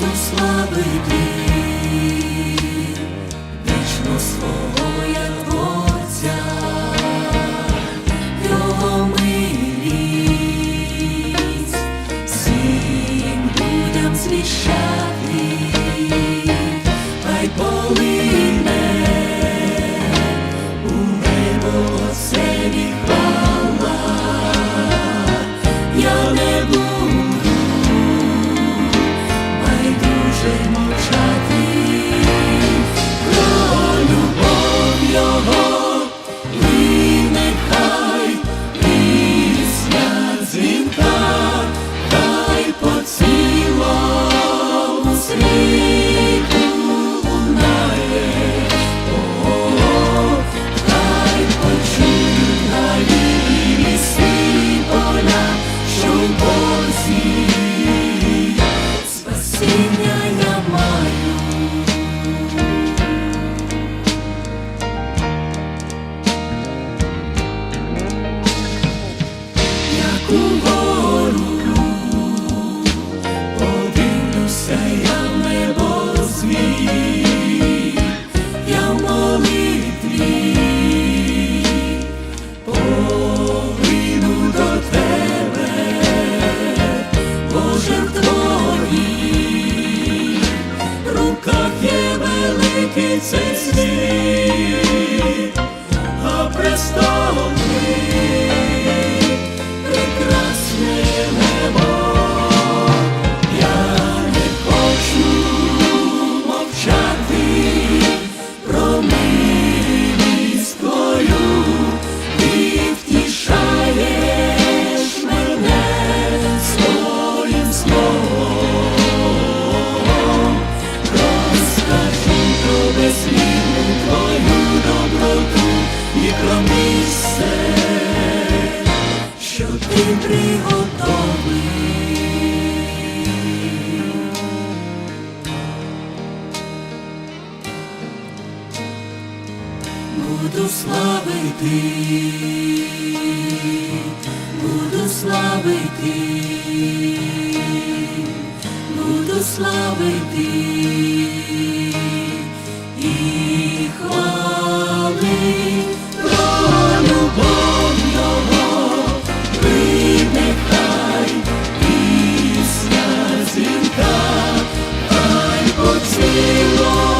буду славити. niña. великий цей світ, а престол ти приготовий. Буду славити, буду славити, буду славити. sing, Lord.